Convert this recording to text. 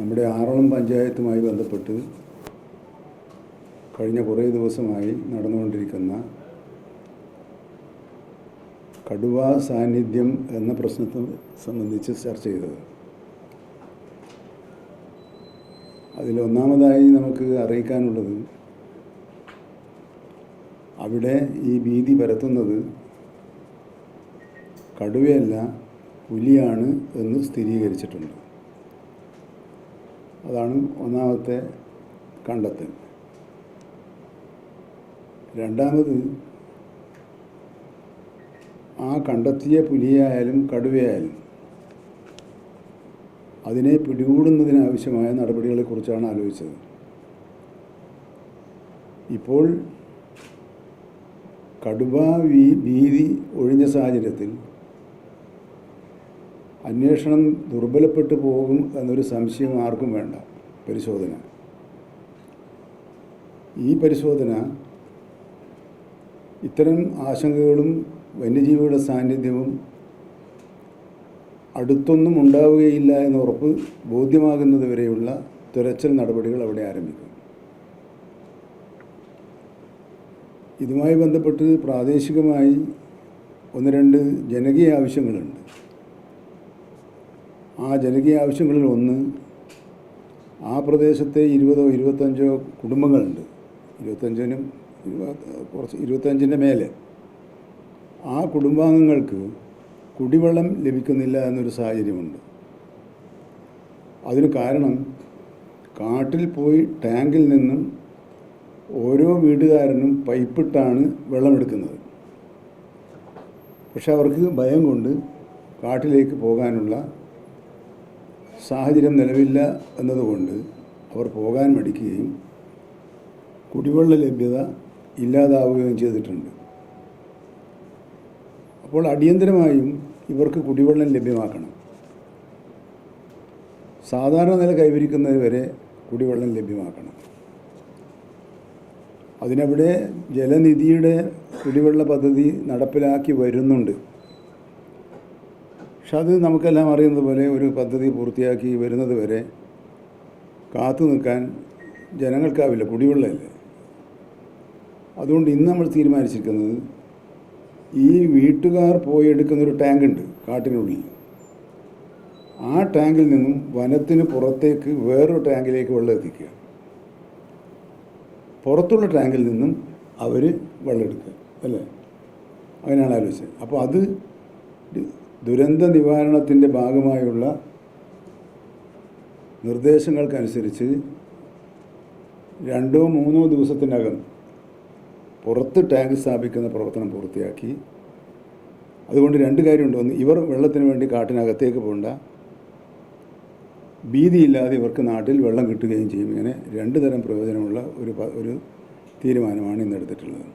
നമ്മുടെ ആറളം പഞ്ചായത്തുമായി ബന്ധപ്പെട്ട് കഴിഞ്ഞ കുറേ ദിവസമായി നടന്നുകൊണ്ടിരിക്കുന്ന കടുവ സാന്നിധ്യം എന്ന പ്രശ്നത്തെ സംബന്ധിച്ച് ചർച്ച ചെയ്തത്. അതിലൊന്നാമതായി നമുക്ക് അറിയിക്കാനുള്ളത് അവിടെ ഈ ഭീതി പരത്തുന്നത് കടുവയല്ല പുലിയാണ് എന്ന് സ്ഥിരീകരിച്ചിട്ടുണ്ട്. അതാണ് ഒന്നാമത്തെ കണ്ടെത്തൽ. രണ്ടാമത് ആ കണ്ടെത്തിയ പുലിയായാലും കടുവയായാലും അതിനെ പിടികൂടുന്നതിനാവശ്യമായ നടപടികളെക്കുറിച്ചാണ് ആലോചിച്ചത്. ഇപ്പോൾ കടുവ ഭീതി ഒഴിഞ്ഞ സാഹചര്യത്തിൽ അന്വേഷണം ദുർബലപ്പെട്ടു പോകും എന്നൊരു സംശയം ആർക്കും വേണ്ട. പരിശോധന. ഈ പരിശോധന ഇത്തരം ആശങ്കകളും വന്യജീവികളുടെ സാന്നിധ്യവും അടുത്തൊന്നും ഉണ്ടാവുകയില്ല എന്ന ഉറപ്പ് ബോധ്യമാകുന്നത് വരെയുള്ള തിരച്ചിൽ നടപടികൾ അവിടെ ആരംഭിക്കും. ഇതുമായി ബന്ധപ്പെട്ട് പ്രാദേശികമായി ഒന്ന് രണ്ട് ജനകീയ ആവശ്യങ്ങളുണ്ട്. ആ ജനകീയ ആവശ്യങ്ങളിൽ ഒന്ന് ആ പ്രദേശത്തെ ഇരുപതോ ഇരുപത്തഞ്ചോ കുടുംബങ്ങളുണ്ട്. ഇരുപത്തഞ്ചിനും ഇരുപത് കുറച്ച് ഇരുപത്തഞ്ചിന്റെ മേലെ. ആ കുടുംബാംഗങ്ങൾക്ക് കുടിവെള്ളം ലഭിക്കുന്നില്ല എന്നൊരു സാഹചര്യമുണ്ട്. അതിന് കാരണം കാട്ടിൽ പോയി ടാങ്കിൽ നിന്നും ഓരോ വീട്ടുകാരനും പൈപ്പിട്ടാണ് വെള്ളമെടുക്കുന്നത്. പക്ഷെ അവർക്ക് ഭയം കൊണ്ട് കാട്ടിലേക്ക് പോകാനുള്ള സാഹചര്യം നിലവില്ല എന്നതുകൊണ്ട് അവർ പോകാൻ മടിക്കുകയും കുടിവെള്ള ലഭ്യത ഇല്ലാതാവുകയും ചെയ്തിട്ടുണ്ട്. അപ്പോൾ അടിയന്തരമായും ഇവർക്ക് കുടിവെള്ളം ലഭ്യമാക്കണം. സാധാരണ നില കൈവരിക്കുന്നത് വരെ കുടിവെള്ളം ലഭ്യമാക്കണം. അതിനവിടെ ജലനിധിയുടെ കുടിവെള്ള പദ്ധതി നടപ്പിലാക്കി വരുന്നുണ്ട്. പക്ഷെ അത് നമുക്കെല്ലാം അറിയുന്നത് പോലെ ഒരു പദ്ധതി പൂർത്തിയാക്കി വരുന്നത് വരെ കാത്തു നിൽക്കാൻ ജനങ്ങൾക്കാവില്ല കുടിവെള്ളമല്ലേ. അതുകൊണ്ട് ഇന്ന് നമ്മൾ തീരുമാനിച്ചിരിക്കുന്നത് ഈ വീട്ടുകാർ പോയി എടുക്കുന്നൊരു ടാങ്കുണ്ട് കാട്ടിനുള്ളിൽ. ആ ടാങ്കിൽ നിന്നും വനത്തിന് പുറത്തേക്ക് വേറൊരു ടാങ്കിലേക്ക് വെള്ളം എത്തിക്കുക. പുറത്തുള്ള ടാങ്കിൽ നിന്നും അവർ വെള്ളം എടുക്കുക അല്ലേ? അങ്ങനെയാണ് ആലോചിച്ചത്. അപ്പോൾ അത് ദുരന്ത നിവാരണത്തിന്റെ ഭാഗമായുള്ള നിർദ്ദേശങ്ങൾക്കനുസരിച്ച് രണ്ടോ മൂന്നോ ദിവസത്തിനകം പുറത്ത് ടാങ്ക് സ്ഥാപിക്കുന്ന പ്രവർത്തനം പൂർത്തിയാക്കി. അതുകൊണ്ട് രണ്ട് കാര്യമുണ്ട്. ഒന്ന് ഇവർ വെള്ളത്തിന് വേണ്ടി കാട്ടിനകത്തേക്ക് പോകണ്ട ഭീതിയില്ലാതെ ഇവർക്ക് നാട്ടിൽ വെള്ളം കിട്ടുകയും ചെയ്യും. ഇങ്ങനെ രണ്ട് തരം പ്രയോജനമുള്ള ഒരു ഒരു തീരുമാനമാണ് ഇന്ന് എടുത്തിട്ടുള്ളത്.